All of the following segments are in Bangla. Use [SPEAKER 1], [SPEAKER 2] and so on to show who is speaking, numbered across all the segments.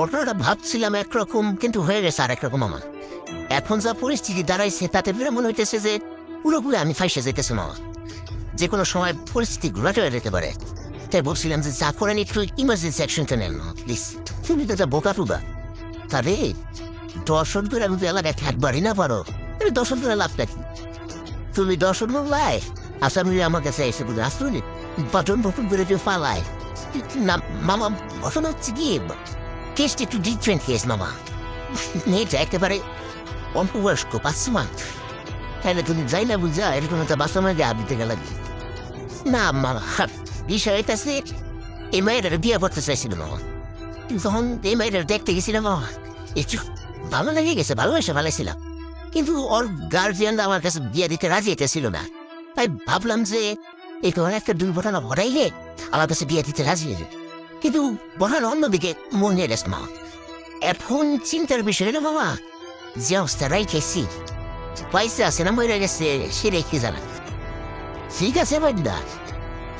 [SPEAKER 1] ঘটনাটা ভাবছিলাম একরকম, কিন্তু হয়ে গেছে আর একরকম আমার এখন যা পরিস্থিতি দাঁড়াইছে, তাতে ফিরে মনে হইতেছে যে, পুরোপুরি আমি ফাইসে যেতেছি মামা। যে কোনো সময় পরিস্থিতি হয়ে যেতে পারে। তাই বলছিলাম যে, যা করেন একটু ইমার্জেন্সি অ্যাকশনটা নেন প্লিজ তুমি তো একটা বোকা টুবা। তারে, দর্শন করে আমি বেলা এলাকায় থাকবারই না পারো। তুমি দর্শন করে লাভটা কি? তুমি দর্শন করলাই আসামি আমার কাছে এসে বলে আসলে বাটন বটন করে দিয়ে পালায়। না, মামা, ঘটনা হচ্ছে কি? কেসটা একটু ডিফারেন্ট কেস মামা মেয়েটা একেবারে অল্প বয়স্ক পাঁচ মাস তাহলে তুমি যাই না বুঝা, এরকম একটা বাসা মাঝে আপ দিতে গেলে না মামা বিষয় এটা সে এই মেয়েটার বিয়ে করতে চাইছিল মামা যখন এই মেয়েটার দেখতে গেছিলাম মামা একটু ভালো লেগে গেছে, ভালোবেসে ভালোছিলাম কিন্তু ওর গার্জিয়ান আমার কাছে বিয়ে দিতে রাজি এটা ছিল না। তাই ভাবলাম যে, এই কোনো একটা দুর্ঘটনা ঘটাইলে আমার কাছে বিয়ে দিতে রাজি হয়ে। কিন্তু বহান অন্যদিকে মন গেছে মা এখন চিন্তার বিষয় হলো, বাবা, যে অবস্থা রাইখেছি, পয়সা আছে না মরে গেছে, সে রেখে জানা ঠিক আছে বাড্ডা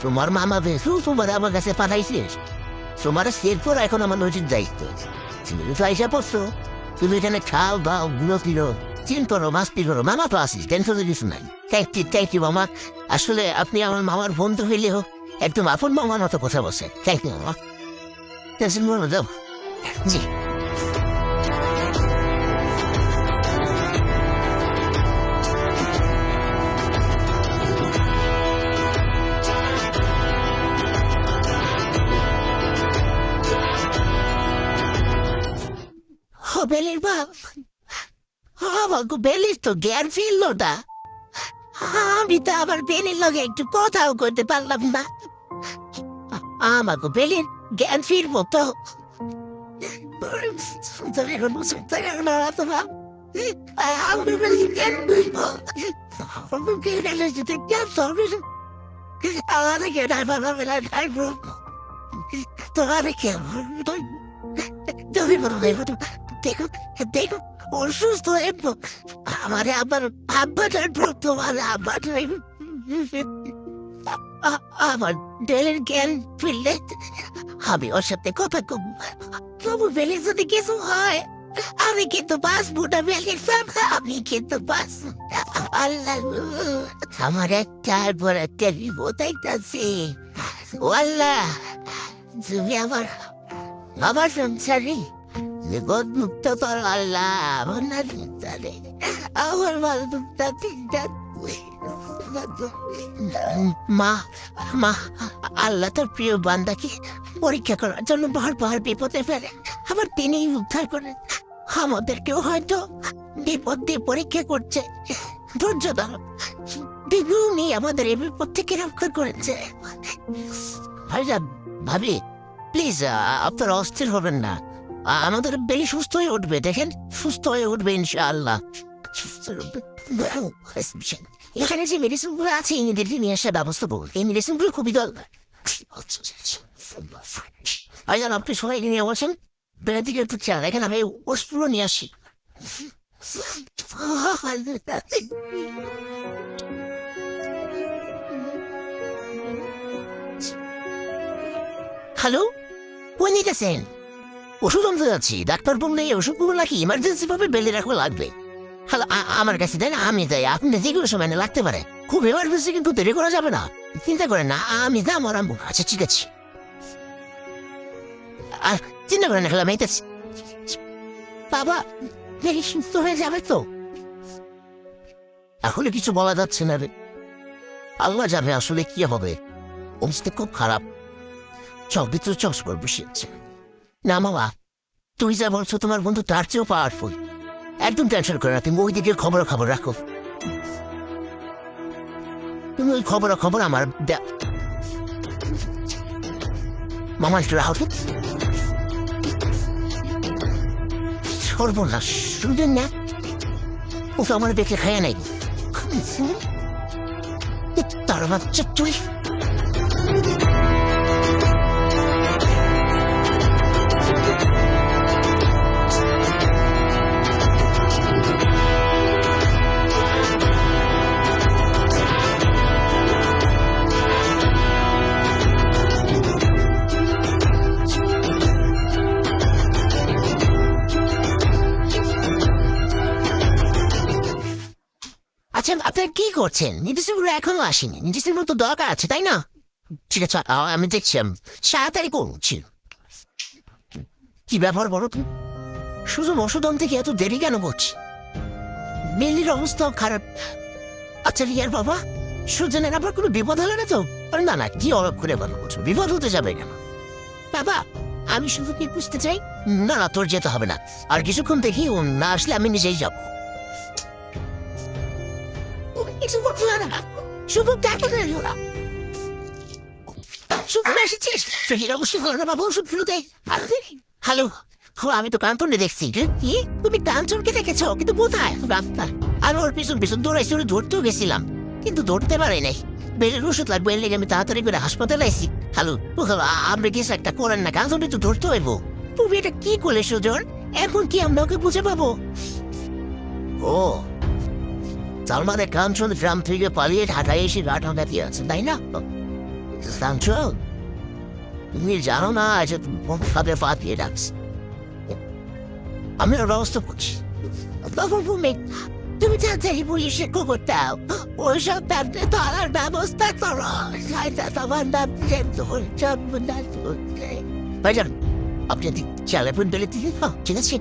[SPEAKER 1] তোমার মামা বেশু তোমার আমার কাছে পাঠাইছিস তোমার এরপর এখন আমার নজির দায়িত্ব। তুমি তো আইসা পড়ছো, তুমি এখানে খাও, দাও গুলো কিলো চিন করো পি করো মামা তো আসিস টেনশনের কিছু নাই। থ্যাংক ইউ থ্যাংক ইউ মামা। আসলে আপনি আমার মামার বন্ধু হইলেও একদম আপন মামার মতো কথা বলছে থ্যাংক ইউ মামা। টেনশন করো যাও জি বেলির বাপ আমাকে বেলির তো জ্ঞান ফিরল না আমি তো আমার বেলির লগে একটু কথাও করতে পারলাম না আমাকে বেলির জ্ঞান ফিরবো তো তুমি এখন বুঝতে পারো না তোমার আমি বেলির জ্ঞান ফিরবো আমি বেলির যদি জ্ঞান ফিরবো আমার জ্ঞান আমার বেলায় থাকব তোমার জ্ঞান তুমি বলো দেখো দেখো অসুস্থ হয়ে প- আমার আমার ডেলের জ্ঞান ফিরলে আমি ওর সাথে কথা কম তবু বেলে যদি কিছু হয়, আমি কিন্তু বাঁচবো না বেলে আমি কিন্তু বাঁচবো আল্লাহ, আমার একটা বিপদ আইতাছে। আল্লাহ, তুমি আমার আমার সংসারে বিপদ মুক্ত কর আল্লাহ, আমার না আমার মুক্তা চিন্তা মা মা, আল্লাহ তোর প্রিয় বান্দাকে পরীক্ষা করার জন্য বিপদে ফেলে। আবার উদ্ধার করেন। আমাদেরকেও হয়তো বিপদ দিয়ে পরীক্ষা করছে। ধৈর্য আমাদের এই বিপদ থেকে রক্ষা করেছে। ভাইজান, ভাবি, প্লিজ আপনারা অস্থির হবেন না। আমাদের বেশি সুস্থ হয়ে উঠবে, দেখেন? সুস্থ হয়ে উঠবে ইনশাআল্লাহ। এখানে যে মেডিসিনগুলো আছে ইংরেজি নিয়ে আসার ব্যবস্থা করুন এই মেডিসিনগুলো খুবই দরকার আপনি সবাই নিয়ে বলছেন বেড়ার দিকে একটু চান এখানে আমি ওষুধগুলো নিয়ে আসি হ্যালো কোন নিতেছেন ওষুধ আনতে যাচ্ছি ডাক্তার বললে এই ওষুধগুলো নাকি ইমার্জেন্সি ভাবে বেলে রাখা লাগবে হ্যালো আমার কাছে দেন, আমি যাই। আপনি যে সময় না লাগতে পারে। খুব এমার্জেন্সি কিন্তু দেরি করা যাবে না। চিন্তা করেন না, আমি দাম আর আনব আচ্ছা ঠিক আছে। আর চিন্তা করেন না, খেলা, আমি এইটাছি। বাবা, দেখি সুস্থ হয়ে যাবে তো। আসলে কিছু বলা যাচ্ছে না রে। আল্লাহ যাবে আসলে কি হবে। অবস্থা খুব খারাপ। চোখ ভিতরে চোখ পর বসিয়েছে না, মামা তুই যা বলছো তোমার বন্ধু তার চেয়েও পাওয়ারফুল একদম টেনশন করে না, তুমি ওই দিকে খবর খবর রাখো। তুমি ওই খবর খবর আমার মামা, একটু রাখো সর্বনাশ শুনলেন না? ও তো আমার দেখে খায় নাই। তার বাচ্চা তুই। আচ্ছা আপনার কি করছেন? নির্দেশগুলো এখনও আসেনি। নির্দেশের মতো দরকার আছে, তাই না? ঠিক আছে আমি দেখছি, আমি তাড়াতাড়ি করছি। কি ব্যাপার বলো তুমি শুধু ওষুধ থেকে এত দেরি কেন করছি? মেলির অবস্থাও খারাপ। আচ্ছা রিয়ার বাবা, সুজনের আবার কোনো বিপদ হলো না তো? না না, কি অভাব করে ভালো করছ বিপদ হতে যাবে কেন? বাবা, আমি শুধু কি বুঝতে চাই? না না, তোর যেতে হবে না। আর কিছুক্ষণ দেখি না আসলে আমি নিজেই যাব। কিছু করতে না। শুধু দেখো না শুধু এসেছিস? শহীদ অবশ্যই করো না ওষুধ ফেরত হ্যালো? আমি তো কান্তনে দেখছি। কি? তুমি কাঞ্চনকে দেখেছ কিন্তু কোথায়? রাস্তা ওর পিছন পিছন দৌড়াইছি ওরে ধরতেও গেছিলাম। কিন্তু ধরতে পারি নাই। বেলের ওষুধ লাগবে এর লেগে আমি তাড়াতাড়ি করে হাসপাতালে আইছি। হ্যালো? ও হ্যালো, আ- কিছু একটা করেন না? কাঞ্চনকে তো ধরতে হইব। তুমি এটা কি করলে সুজন? এখন কি আমরা ওকে বুঝে পাবো? ও তার মানে কাঞ্চন গ্রাম থেকে পালিয়ে ঢাকায় এসে রাত হাঁকাতে আছে, তাই না? কাঞ্চন, তুমি জানো না যে ভাবে পাঠিয়ে রাখছি আমি ওর ব্যবস্থা করছি তুমি তাড়াতাড়ি পুলিশে খবর দাও। ওইসব তাদের ধরার ব্যবস্থা করো। তোমার নাম ভাইজান, আপনি যদি চালে ফোন বেলে দিলে হ্যাঁ ঠিক আছে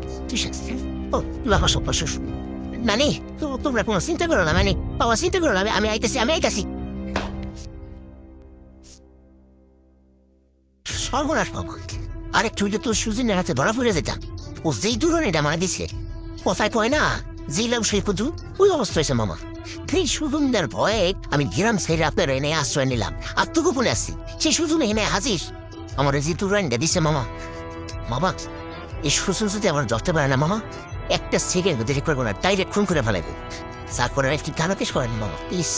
[SPEAKER 1] ও আমার সব পাশে নানি তোমরা কোনো চিন্তা করো না মানে? বাবা চিন্তা করো না, আমি- আইতেছি, আমি আইতেছি। সর্বনাশ সুজিনের হাতে ধরা যেতাম। ও যেই মারা দিছে, কথায় কয় না সেই ওই অবস্থা হয়েছে মামা। সেই সুজনদের ভয়ে আমি গ্রাম ছেড়ে আপনার এনে আশ্রয় নিলাম আত্মগোপনে আসছি সেই সুজন এনে হাজির। আমার যে দূরানটা দিছে মামা। মামা, এই সুজন যদি আমার ধরতে পারে না মামা একটা সেকেন্ড দেরি করব না ডাইরেক্ট খুন করে ফেলাইবো। যা করার একটি কানাকেশ করেন মামা প্লিজ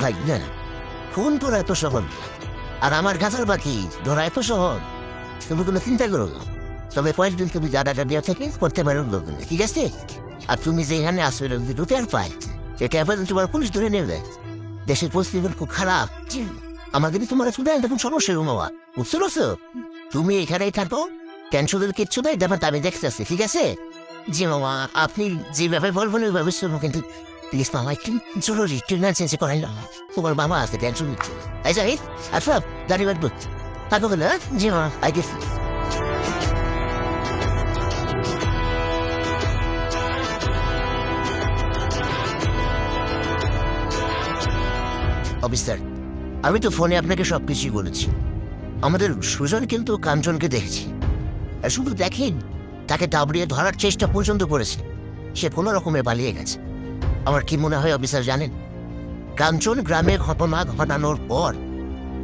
[SPEAKER 1] ভাই, না খুন করা এত সহজ। আর আমার গাছার বাকি ধরা এত সহজ, তুমি কোনো চিন্তা করো তবে কয়েকদিন তুমি দাদাটা দেওয়া থেকে করতে পারো ঠিক আছে? আর তুমি যে এখানে আসবে যদি রুপের পায়, এটা এবার তোমার পুলিশ ধরে নেবে। দেশের পরিস্থিতি খুব খারাপ। আমাদের তোমার শুধু দেখুন সমস্যা গো মামা, বুঝতে পারছ? তুমি এখানেই থাকো টেনশনের কিচ্ছু নেই দেখেন আমি দেখতেছি, ঠিক আছে? জি বলবেন শুনব, কিন্তু প্লিজ একটু জরুরি, একটু নাচেন্সে করেন না। তোমার মামা যাই আচ্ছা দাঁড়িয়ে থাকো বলে আই গেছি অফিসার আমি তো ফোনে আপনাকে সব কিছুই বলেছি। আমাদের সুজন কিন্তু কাঞ্চনকে দেখেছি। শুধু দেখেন তাকে দাবড়িয়ে ধরার চেষ্টা পর্যন্ত করেছে। সে কোনো রকমে পালিয়ে গেছে। আমার কি মনে হয়, অফিসার, জানেন? কাঞ্চন গ্রামে ঘটনা ঘটানোর পর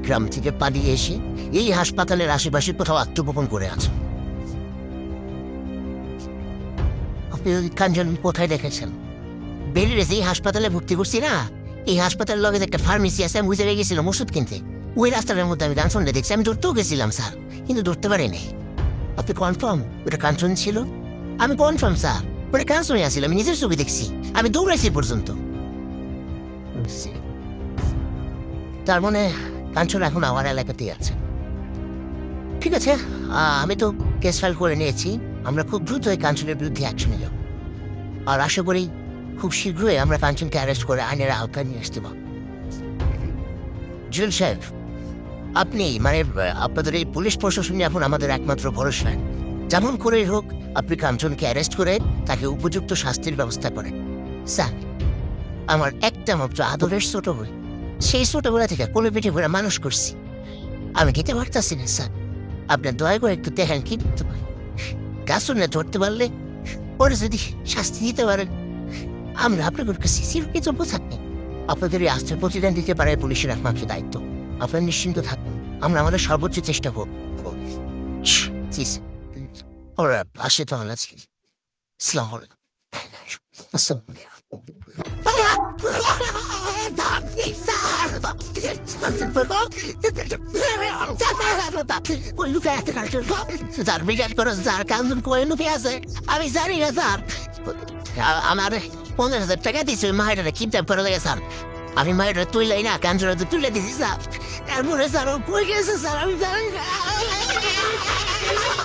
[SPEAKER 1] গ্রাম থেকে পালিয়ে এসে এই হাসপাতালের আশেপাশে কোথাও আত্মগোপন করে আছে। আপনি ওই কাঞ্চন কোথায় দেখেছেন? বেরিয়ে এই হাসপাতালে ভর্তি করছি না? এই হাসপাতালের লগে একটা ফার্মেসি আছে, আমি বুঝে গেছিলাম ওষুধ কিনতে। ওই রাস্তাটার মধ্যে আমি কাঞ্চনটা দেখছি। আমি ধরতেও গেছিলাম, স্যার। কিন্তু ধরতে পারিনি। আপনি কনফার্ম ওটা কাঞ্চন ছিল? আমি কনফার্ম স্যার ওটা কাঞ্চনই আসছিল, আমি নিজের ছবি দেখছি, আমি দৌড়াইছি পর্যন্ত। তার মানে কাঞ্চন এখন আমার এলাকাতেই আছে। ঠিক আছে আমি তো কেস ফাইল করে নিয়েছি, আমরা খুব দ্রুত এই কাঞ্চনের বিরুদ্ধে অ্যাকশনে যাব আর আশা করি, খুব শীঘ্রই আমরা কাঞ্চনকে অ্যারেস্ট করে আইনের আওতায় নিয়ে আসতে পারব। জুয়েল সাহেব আপনি মানে আপনাদের এই পুলিশ প্রশাসনই এখন আমাদের একমাত্র ভরসা। যেমন করেই হোক, আপনি কাঞ্চনকে অ্যারেস্ট করে তাকে উপযুক্ত শাস্তির ব্যবস্থা করেন। স্যার, আমার একটা মাত্র আদরের ছোট বই সেই ছোটবেলা থেকে কোলে পিঠে ভরে মানুষ করছি। আমি খেতে পারতাছি না, স্যার। আপনার দয়া করে একটু দেখেন কি করতে কাসুনে ধরতে পারলে ওরা যদি শাস্তি দিতে পারেন। আমরা আপনাদের কাছে চলবো থাকবে। আপনাদের এই আস্থার প্রতিদান দিতে পারে পুলিশের একমাত্র দায়িত্ব। আপনার নিশ্চিন্ত থাকুন। আমরা আমাদের সর্বোচ্চ চেষ্টা করব। ওরা তো আমার আজকে সালাম আলাইকুম। আমি জানি না, স্যার। আমার পঞ্চাশ হাজার টাকা দিচ্ছে মায়ের করে লাগে স্যার। আমি মায়ের তুললাই না কাঞ্চন তুলে দিছি স্যার তারপরে স্যার কই গেছে স্যার আমি জানি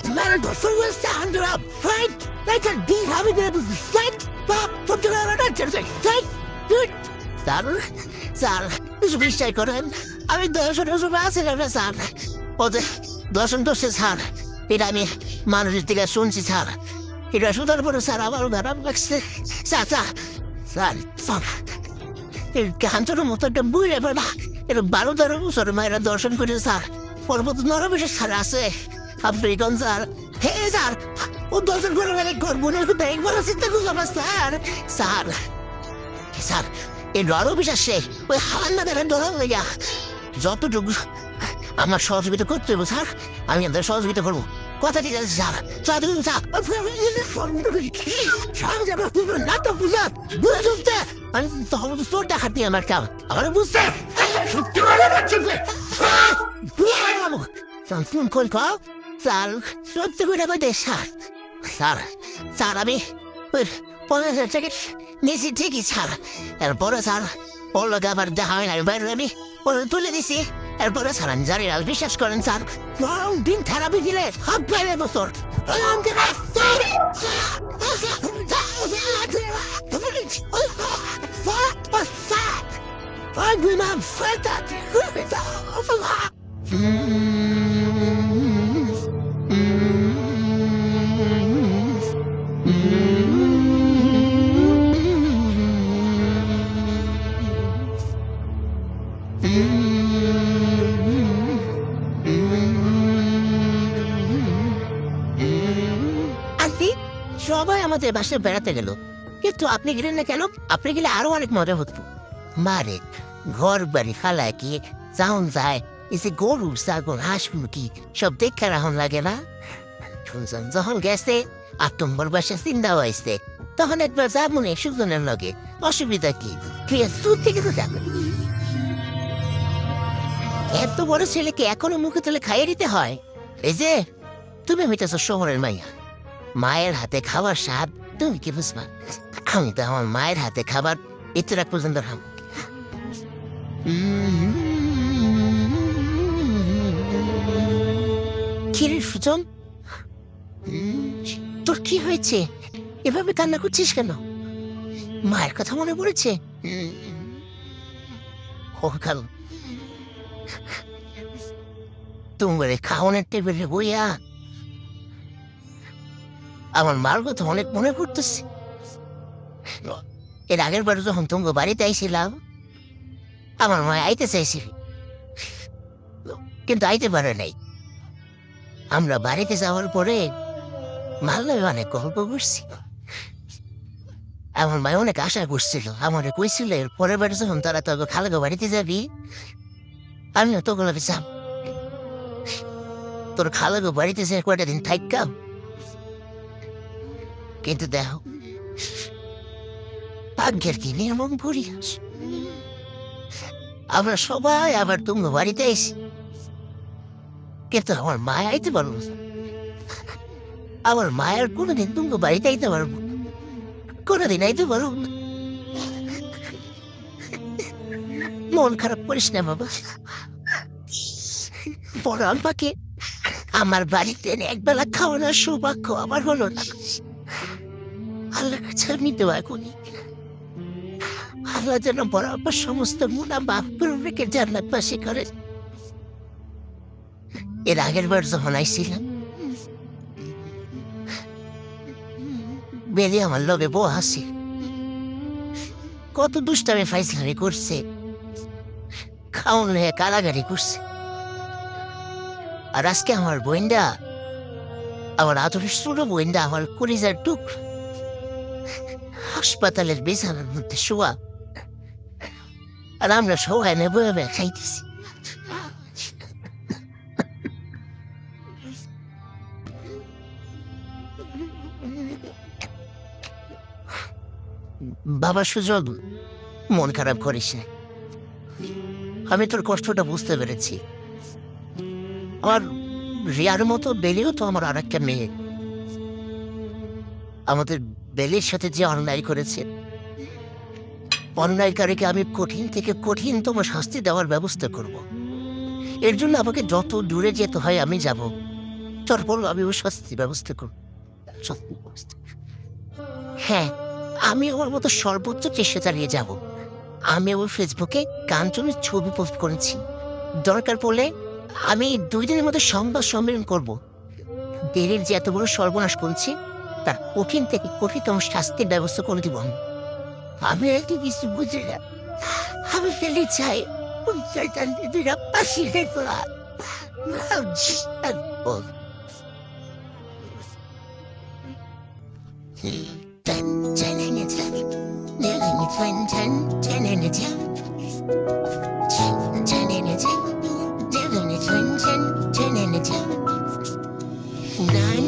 [SPEAKER 1] Man, the down to a fight. Can beat how we did fight. Pop, other Fight, dude. Sir sir কিছু বিশ্বাস করেন আমি দর্শন টর্শন আছে না স্যার ওদের দর্শন করছে স্যার এটা আমি মানুষের থেকে শুনছি স্যার এটা শোনার পরে স্যার আমারও খারাপ লাগছে কান্তর মতো একটা এটা বারো তেরো বছর মায়েরা দর্শন করে স্যার পর্বত নরবেশের স্যার আছে। African sir. হে স্যার, ও দর্শন করে স্যার? স্যার স্যার এই সে ওই হাওয়ার না ডরার লেগা যতটুকু আমার সহযোগিতা করতে হবে, স্যার, আমি আপনাদের সহযোগিতা করব। কথা ঠিক আছে স্যার দেখুন স্যার আমি তোর আমার কাম আমার বুঝতে। সত্যি স্যার সত্যি করে আমার দেশ স্যার স্যার স্যার আমি। ওই পনেরো হাজার টাকা নিয়েছি ঠিকই স্যার এরপরে স্যার ওর লোক আবার দেখা হয় না বাইরে আমি। তুলে দিছি। এরপরে স্যার আমি জানি না বিশ্বাস করেন স্যার নরম দিন থেরাপি দিলে হাত বাইরে বছর I will not fight that. আমাদের বাসায় বেড়াতে গেল। কিন্তু আপনি গেলেন না কেন? আপনি গেলে আরও অনেক মজা হতো। মারে ঘর বাড়ি খালায় কি যাওন যায়? এসে গরু, ছাগল, হাঁস, মুরগি, সব দেখে রাখুন লাগে না। শুনছেন, যখন গেছে, আর তোমার বাসা চিন্তা হয়েছে, তখন একবার যা মনে সুজনের লগে। অসুবিধা কি? আছে থেকে তো যাবে এত বড় ছেলেকে এখনও মুখে তুলে খাইয়ে দিতে হয়? এই যে, তুমি হইতেছ শহরের মাইয়া। মায়ের হাতে খাবার স্বাদ, তুমি কি বুঝবা? আমি তো আমার মায়ের হাতে খাবার এতটা পর্যন্ত খাম কিরে সুজন? তোর কি হয়েছে? এভাবে কান্না করছিস কেন? মায়ের কথা মনে পড়েছে? ও কাল তোমার খাওয়ানোর টেবিলে বইয়া আমার মার কথা অনেক মনে পড়তেছে। এর আগের বার যখন তুমি বাড়িতে আইছিলাম, আমার মা আইতে চাইছিল। কিন্তু আইতে পারে নাই। আমরা বাড়িতে যাওয়ার পরে মাল্লায় অনেক গল্প করছি। আমার মায় অনেক আশা করছিল। আমার কইছিল, এর পরের বার যখন তারা তোকে খালাগো বাড়িতে যাবি, আমিও তো গলাবে যাব তোর খালাগো বাড়িতে যে কয়টা দিন থাকাম কিন্তু দেখো, ভাগ্যের কি নির্মম পরিহাস আমরা সবাই আবার তুমি বাড়িতে এসি, কিন্তু আমার মায় আইতে পারব। আমার মায়ের কোনোদিন তুমি বাড়িতে আইতে পারব। কোনোদিন আইতে পারব না। মন খারাপ করিস না বাবা বড় আলবাকে আমার বাড়িতে একবেলা খাওয়ানোর সৌভাগ্য আমার হলো না আল্লাহ কাছে আমি দোয়া করি। আল্লাহ যেন বরাবর সমস্ত মুনা মাফ করে রেখে জান্নাত বাসী করে। এর আগের বার যখন আইছিলাম, বেলি আমার লগে বউ হাসি কত দুষ্টামে ফাইসলামি করছে। খাওন হয়ে কারাগারি করছে। আর আজকে আমার বইন্ডা আমার আদরের ছোট বইন্ডা আমার কলিজার টুক হাসপাতালের বিছানার মধ্যে শোয়া আর আমরা সবাই নেব খাইতেছি বাবা সুজন মন খারাপ করিস না আমি তোর কষ্টটা বুঝতে পেরেছি আমার রিয়ার মতো বেলেও তো আমার আর একটা মেয়ে আমাদের বেলের সাথে যে অন্যায় করেছে অন্যায়কারীকে আমি কঠিন থেকে কঠিনতম শাস্তি দেওয়ার ব্যবস্থা করব। এর জন্য আমাকে যত দূরে যেতে হয় আমি যাব। তারপর আমি ওই শাস্তি ব্যবস্থা করব। হ্যাঁ আমি আমার মতো সর্বোচ্চ চেষ্টা চালিয়ে যাব। আমি ওই ফেসবুকে কাঞ্চনের ছবি পোস্ট করেছি। দরকার পড়লে আমি দুই দিনের মধ্যে সংবাদ সম্মেলন করব। দেরের যে এত বড় সর্বনাশ করেছি তার কঠিন থেকে কঠিনতম শাস্তির ব্যবস্থা করে দিব আমি একটু কিছু বুঝি না আমি ফেলে চাই ওই শয়তান দুইটা পাশি দেখো Ten, ten, and it's ten, ten, and it's ten, ten, ten, and it's ten, ten, ten, and it's ten, ten,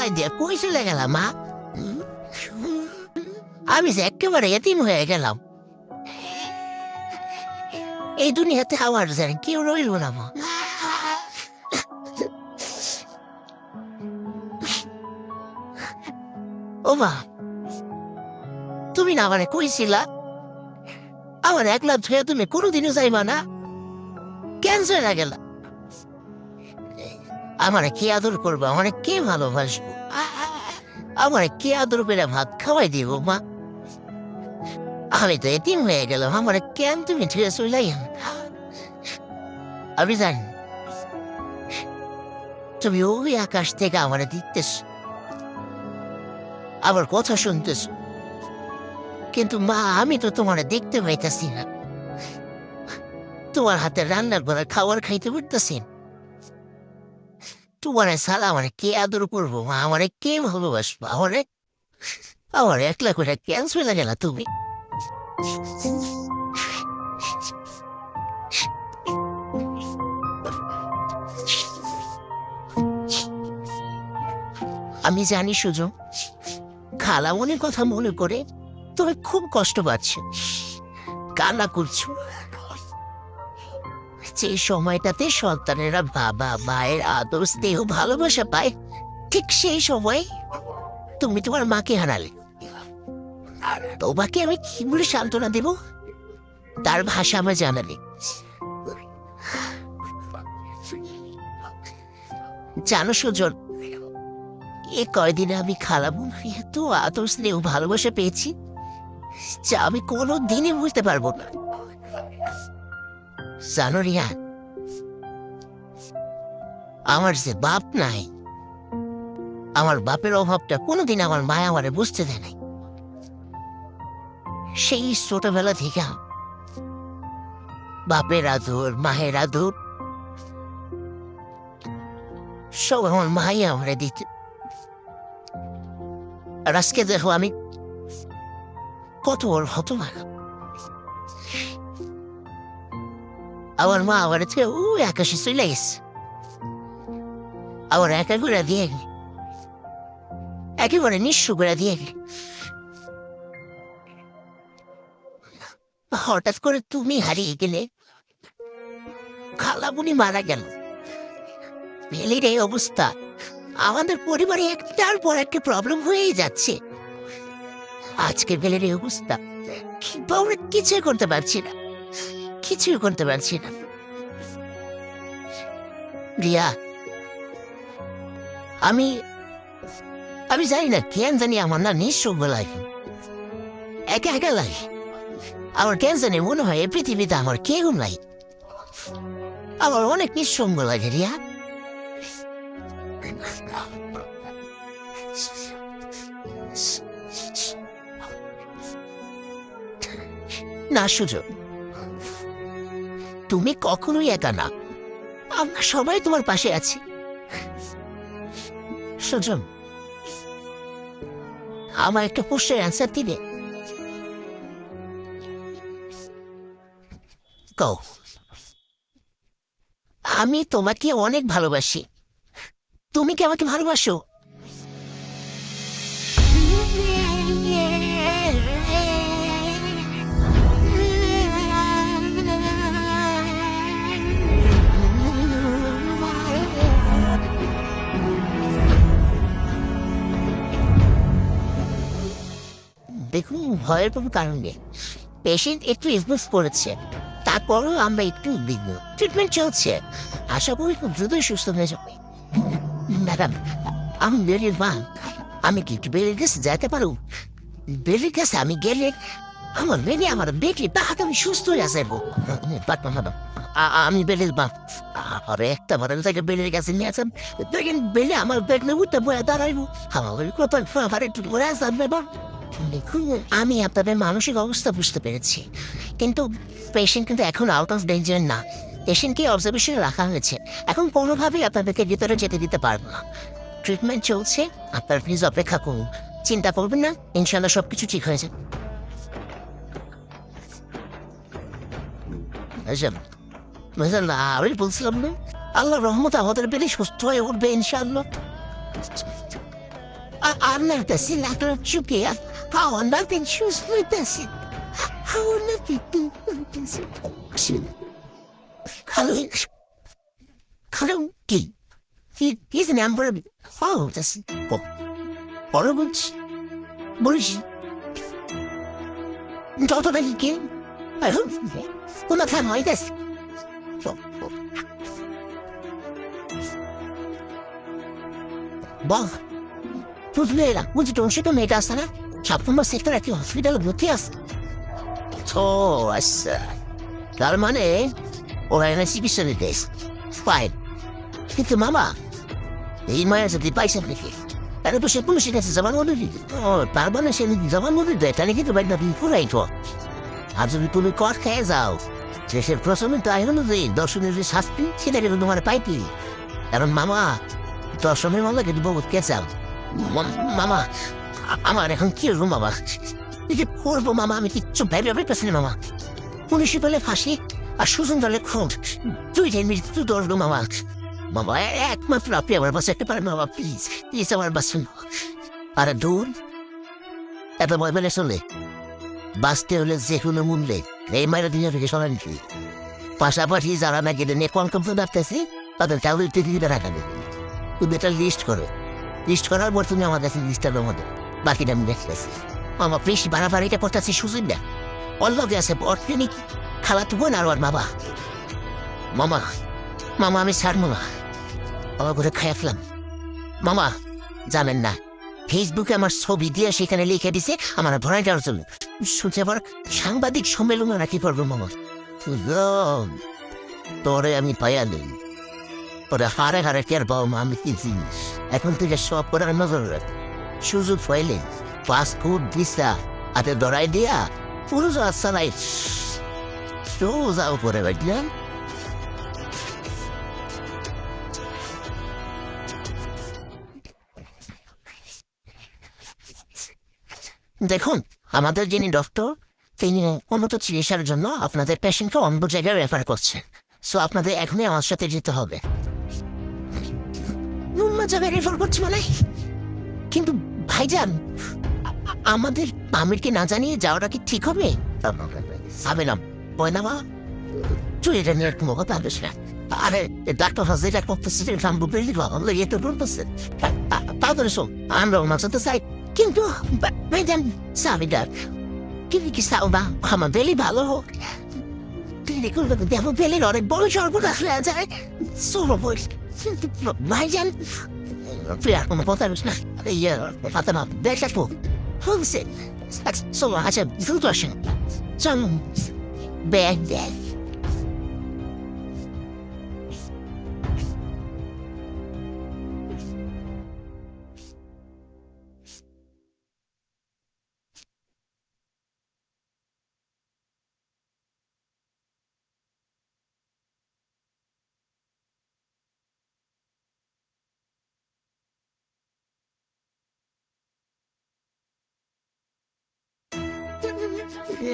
[SPEAKER 1] ফালাই দিয়ে কই চলে গেলাম মা। আমি যে একেবারে এতিম হয়ে গেলাম। এই দুনিয়াতে আমার যেন কেউ রইল না, মা। ও, মা, তুমি না আমারে কইছিলা? আমার একলা ধুয়ে তুমি কোনোদিনও যাইবা না? চলে গেলা? আমার কে আদর করব? আমার কে ভালোবাসবো? আমার কে আদর করে ভাত খাওয়াই দিব, মা? আমি তো এতিম হয়ে গেলাম, আমার কেন তুমি ছুঁয়ে চলাই আমি জানি তুমি ওই আকাশ থেকে আমার দিতেছ। আবার কথা শুনতেছ। কিন্তু মা, আমি তো তোমার দেখতে পাইতাছি না। তোমার হাতে রান্নার করার খাবার খাইতে পারতেছি না। তোমার সালা আমার কে আদর করব? মা আমারে কে ভালোবাসবো? আমারে? আমার একলা করে কেন চলে গেলা তুমি। আমি জানি সুযোগ খালামনির কথা মনে করে তুমি খুব কষ্ট পাচ্ছ। কান্না করছ? যে সময়টাতে সন্তানেরা বাবা, মায়ের আদর, স্নেহ, ভালোবাসা পায়, ঠিক সেই সময় তুমি তোমার মাকে হারালে। তোমাকে আমি কি বলে সান্ত্বনা দেব? তার ভাষা আমার জানা নেই। জানো সুজন, এ কয়দিনে আমি খালাবো এত আদর, স্নেহ, ভালোবাসা পেয়েছি যা আমি কোনো দিনই বুঝতে পারব না। জানো আমার যে বাপ নাই, আমার বাপের অভাবটা কোনোদিন আমার মায়া আমারে বুঝতে দেয় নাই। সেই ছোটবেলা থেকে বাপের আদর, মায়ের আদর, সব আমার মাই আমারে দিত। আর আজকে দেখো আমি কত বড় হতভাগা। আমার মা আমার থেকে ও আকাশে চলে গেছে আমার একা করে দিয়ে গেল একেবারে নিঃস্ব করে দিয়ে গেল হঠাৎ করে তুমি হারিয়ে গেলে খালাবুনি মারা গেল মেলির এই অবস্থা আমাদের পরিবারে একটার পর একটা প্রবলেম হয়েই যাচ্ছে আজকে বেলের এই অবস্থা কিন্তু আমরা কিছুই করতে পারছি না কিছুই করতে পারছি না। রিয়া, আমি আমি জানি না কেন জানি আমার না নিঃসঙ্গ লাগে। একা একা লাগে। আমার কেন জানি মনে হয় পৃথিবীতে আমার কেউ নাই। আমার অনেক নিঃসঙ্গ লাগে, রিয়া। না, সুযোগ। তুমি কখনোই একা না। আমরা সবাই তোমার পাশে আছি। সুজন আমার একটা প্রশ্নের অ্যান্সার দিবে? কও। আমি তোমাকে অনেক ভালোবাসি। তুমি কি আমাকে ভালোবাসো? দেখুন, ভয়ের কোনো কারণ নেই। পেশেন্ট একটু ইসবুস করেছে। তারপরেও আমরা একটু উদ্বিগ্ন। ট্রিটমেন্ট চলছে। আশা করি খুব দ্রুতই সুস্থ হয়ে যাবে। ম্যাডাম আমি বেরিয়ে মা আমি কি একটু বেরিয়ে গেছে যেতে পারো? বেরিয়ে গেছে আমি গেলে আমার মেয়ে আমার বেটি তাহাতে আমি সুস্থ হয়ে যাব বাট ম্যাডাম আমি বেরিয়ে মা আরে, একটা ভাড়া থেকে বেরিয়ে গেছে নিয়ে আসেন। দেখেন বেলে আমার বেড নিয়ে উঠতে বয়ে দাঁড়াইবো। আমার কত একটু করে আসবেন ম্যাডাম দেখুন আমি আপনাদের মানসিক অবস্থা বুঝতে পেরেছি। কিন্তু পেশেন্ট কিন্তু এখন আউট অফ ডেঞ্জার না। পেশেন্টকে অবজারভেশনে রাখা হয়েছে। এখন কোনোভাবেই আপনাদেরকে ভিতরে যেতে দিতে পারব না। ট্রিটমেন্ট চলছে, আপনার প্লিজ অপেক্ষা করুন। চিন্তা করবেন না ইনশাল্লাহ সব কিছু ঠিক হয়ে যাবে। না আমি বলছিলাম না? আল্লাহ রহমত আমাদের বেশি সুস্থ হয়ে উঠবে ইনশাল্লাহ you get. How the shoes the sin. How I'm not the sin. Hello. Hello. He, he, he's an number of Oh, that's oh. Horrible. বলিস যতটা লিখে কোনো খান হয় দেশ বল বুঝলে এরা বুঝি টোনসে তো মেয়েটা আসছে না সাত নম্বর সেক্টর একটি হসপিটালে ভর্তি আছে তো আচ্ছা তার মানে ওরা এনে চিকিৎসা নিতে ফাইন কিন্তু মামা এই মায়ের যদি পাইছেন নাকি তাহলে তো সে পুলিশের কাছে জবান বলে দিত তার মানে সে যদি জবান বলে দেয় তাহলে কিন্তু বাইরে আপনি পুরাই তো আর যদি তুমি কর খেয়ে যাও দেশের প্রথমে তো আইন অনুযায়ী দর্শনের যে শাস্তি সেটা কিন্তু তোমার পাইতি কারণ মামা দর্শনের মামলা কিন্তু বহুত কেচাল মা- মামা আমার এখন কি হলো মামা এই যে করব মামা, আমি কিচ্ছু ভেবে পাইতেছি না মামা। পুলিশে পেলে ফাঁসি আর সুজন দলে খুন। দুইটাই মৃত্যু দৌড়লো মামা। মামা, একমাত্র আপনি আমার একটা পারেন মামা প্লিজ প্লিজ আমার বাসুন আরে দূর, এত ভয় পেলে চলে। বাঁচতে হলে যে কোনো মূল্যে এই মায়ের দুনিয়া থেকে সরান কি? পাশাপাশি যারা না গেলে নিয়ে কম কম ডাকতেছে তাদের চাউলের টিকিট রাখাবে তুমি একটা লিস্ট করো। লিস্ট করার পর তুমি আমার কাছে লিস্টটা জমা দেবে বাকিটা আমি দেখতেছি। আমার বেশি বাড়াবাড়িটা করতেছি সুযোগ না। অল্লগে আছে অর্থনিক খালাতো বোন আর ওর বাবা মামা মামা, আমি ছাড়বো না বাবা করে খাই ফেলাম। মামা, জানেন না, ফেসবুকে আমার ছবি দিয়ে সেখানে লিখে দিছে, আমার ভরাই দেওয়ার জন্য। শুনছে আবার সাংবাদিক সম্মেলনে নাকি করব মামা। তোরে আমি পাইয়া নেই ওরা হারে হারে টের পাও মা, আমি কি জিনিস? এখন থেকে সব করার নজর রাখ। সুযোগ পাইলে পাসপোর্ট ভিসা হাতে ধরাই দিয়া পুরো চালাই সোজা উপরে বুঝলেন দেখুন, আমাদের যিনি ডক্টর তিনি উন্নত চিকিৎসার জন্য আপনাদের পেশেন্টকে অন্য জায়গায় রেফার করছেন সো আপনাদের এখনই আমার সাথে যেতে হবে। অন্য জায়গায় রেফার করছে মানে? কিন্তু ভাইজান, আমাদের আমিরকে না জানিয়ে যাওয়াটা কি ঠিক হবে? হবে না পয়নামা তুই এটা নিয়ে কোনো কথা বলিস না। আরে, ডাক্তার হাজ যেটা করতেছে সেটা আমি বুঝলি ইয়ে তো বলতেছে। তাড়াতাড়ি শোন, আমরা ওনার সাথে চাই। কিন্তু, ভাইজান, সাবিদার, তুমি কি না? আমার বেলি ভালো হোক। ভাইজান কোনো কথা না। ইয়ে কথা না দেখো হচ্ছে চলো আচ্ছা দ্রুত আসেন চলো ব্যাগ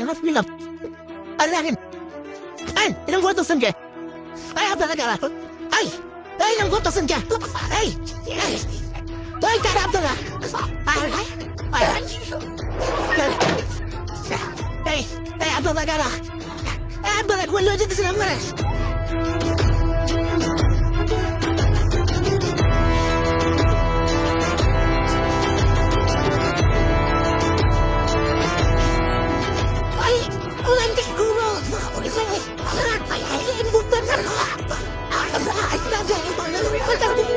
[SPEAKER 1] ব্যাগ হাত নিলাম আর রাখেন এরকম করতেছেন কে আপনারা কারা এই এই নাম করতেছেন কে এই এই এই কারা আপনারা আয়, আয়, আয়, আয়। এই এই আপনারা কারা এই, আপনারা কই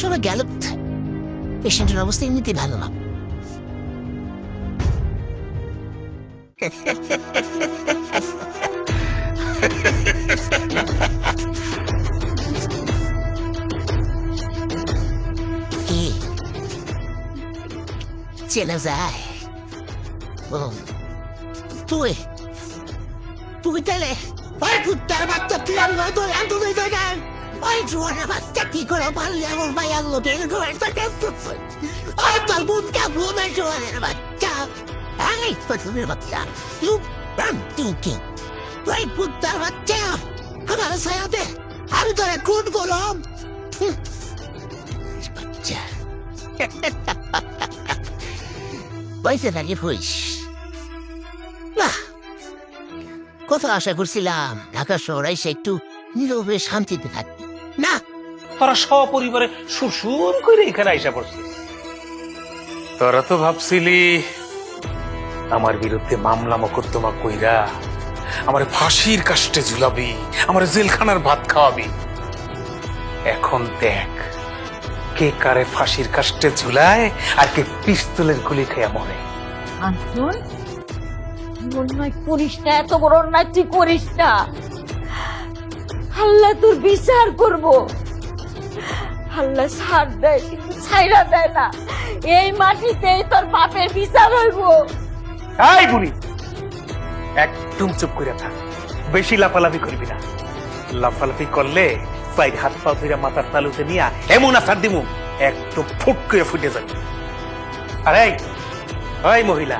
[SPEAKER 1] শোনা গেল। পেশেন্টের অবস্থা এমনিতে ভালো না। চেনা যায়। তুই তুই তাহলে ওই কুত্তার বাচ্চা তুই হয়তো আন্দোলন দেখান ওই জোয়ারের বাচ্চা কি করে পারলে আমার মায়ের লোকের ঘরে ওই তোর বোনটা ঘুমে জোয়ারের বাচ্চা। এই পশুরের বাচ্চা। তুই রাম টিঙ্কিং ওই কুত্তার বাচ্চা, আমার সায়াতে আমি তোরে খুন করলাম। হুম। বাচ্চা। পয়সা দাঁড়িয়ে হইস না। কথা আশা করছিলাম, ঢাকা শহরে একটু নীরবে শান্তিতে থাকবি না।
[SPEAKER 2] তোরা সপরিবারে সুরসুর করে এখানে আইসা পড়ছিস তোরা তো ভাবছিলি আমার বিরুদ্ধে মামলা মকদ্দমা কইরা আমার ফাঁসির কাষ্টে ঝুলাবি আমার জেলখানার ভাত খাওয়াবি। এখন দেখ কে কারে ফাঁসির কাষ্টে ঝুলায় আর কে পিস্তলের গুলি খেয়ে মরে।
[SPEAKER 3] আন্তন অন্যায় করিস না এত বড় অন্যায় তুই করিস না। আল্লাহ তোর বিচার করব। আল্লাহ সার দেয় ছাইরা দেয় না। এই মাটিতেই তোর বাপের বিচার হইব।
[SPEAKER 2] এই বুড়ি, একদম চুপ করে থাক। বেশি লাফালাফি করবি না। লাফালাফি করলে পায়ের হাত পা ধরে মাথার তালুতে নিয়া এমন আসার দিমু একদম ফুট করে ফুটে যাবে। আরে ওই মহিলা,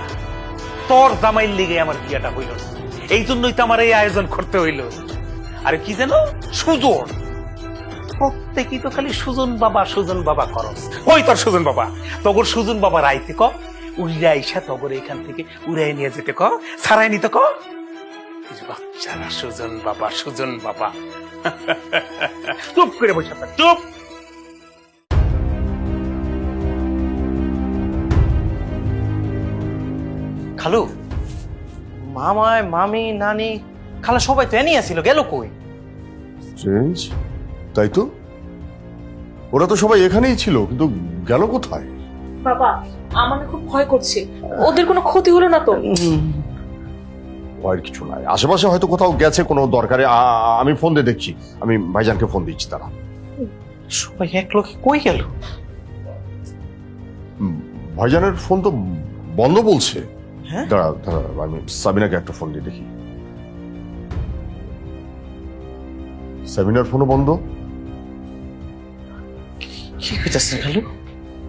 [SPEAKER 2] তোর জামাইর লিগে আমার বিয়াটা হইল। এই জন্যই তো আমার এই আয়োজন করতে হইল। আরে কি যেন? সুজন। প্রত্যেকই তো খালি সুজন বাবা সুজন বাবা করস কই তোর সুজন বাবা? তগর সুজন বাবা রাইতে ক? উড়ে আইসা তগর এখান থেকে উড়াই নিয়ে যেতে ক? ছাড়াই নিতে ক? সুজন বাবা সুজন বাবা। চুপ করে বসে চুপ।
[SPEAKER 4] খালু? মামায়, মামি, নানি, খালা সবাই তো এনি আসিল, গেল কই?
[SPEAKER 5] স্ট্রেঞ্জ তাই তো? ওরা তো সবাই এখানেই ছিল কিন্তু গেল কোথায়?
[SPEAKER 6] বাবা আমার না খুব ভয় করছে। ওদের কোনো ক্ষতি হলো না তো?
[SPEAKER 5] ভয়ের কিছু নাই। আশেপাশে হয়তো কোথাও গেছে কোনো দরকারে। আমি ফোন দিয়ে দেখছি। আমি ভাইজানকে ফোন দিচ্ছি তারা
[SPEAKER 4] সবাই এক লোকে কই গেল?
[SPEAKER 5] ভাইজানের ফোন তো বন্ধ বলছে।
[SPEAKER 4] হ্যাঁ?
[SPEAKER 5] দাঁড়া দাঁড়া আমি সাবিনাকে একটা ফোন দিয়ে দেখি। সাবিনার ফোনও বন্ধ।
[SPEAKER 4] কি কইতাছেন খালু?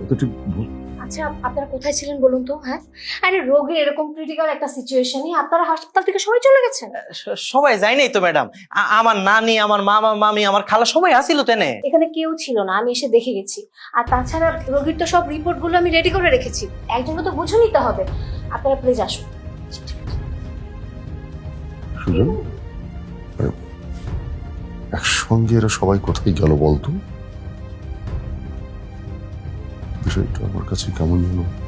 [SPEAKER 5] তো ঠিক
[SPEAKER 7] আচ্ছা আপনারা কোথায় ছিলেন বলুন তো হ্যাঁ? আরে রোগীর এরকম ক্রিটিক্যাল একটা সিচুয়েশনে আপনারা হাসপাতাল থেকে সবাই চলে গেছেন?
[SPEAKER 4] সবাই যায় নাই তো ম্যাডাম আমার নানি আমার মামা মামি আমার খালা সবাই আসিল তেনে।
[SPEAKER 7] এখানে কেউ ছিল না আমি এসে দেখে গেছি। আর তাছাড়া রোগীর তো সব রিপোর্টগুলো আমি রেডি করে রেখেছি। একজনকে তো বুঝে নিতে হবে। আপনারা প্লিজ আসুন।
[SPEAKER 5] সুজন? একসঙ্গে এরা সবাই কোথায় গেল বলতো? বিষয়টা আমার কাছে কেমন যেন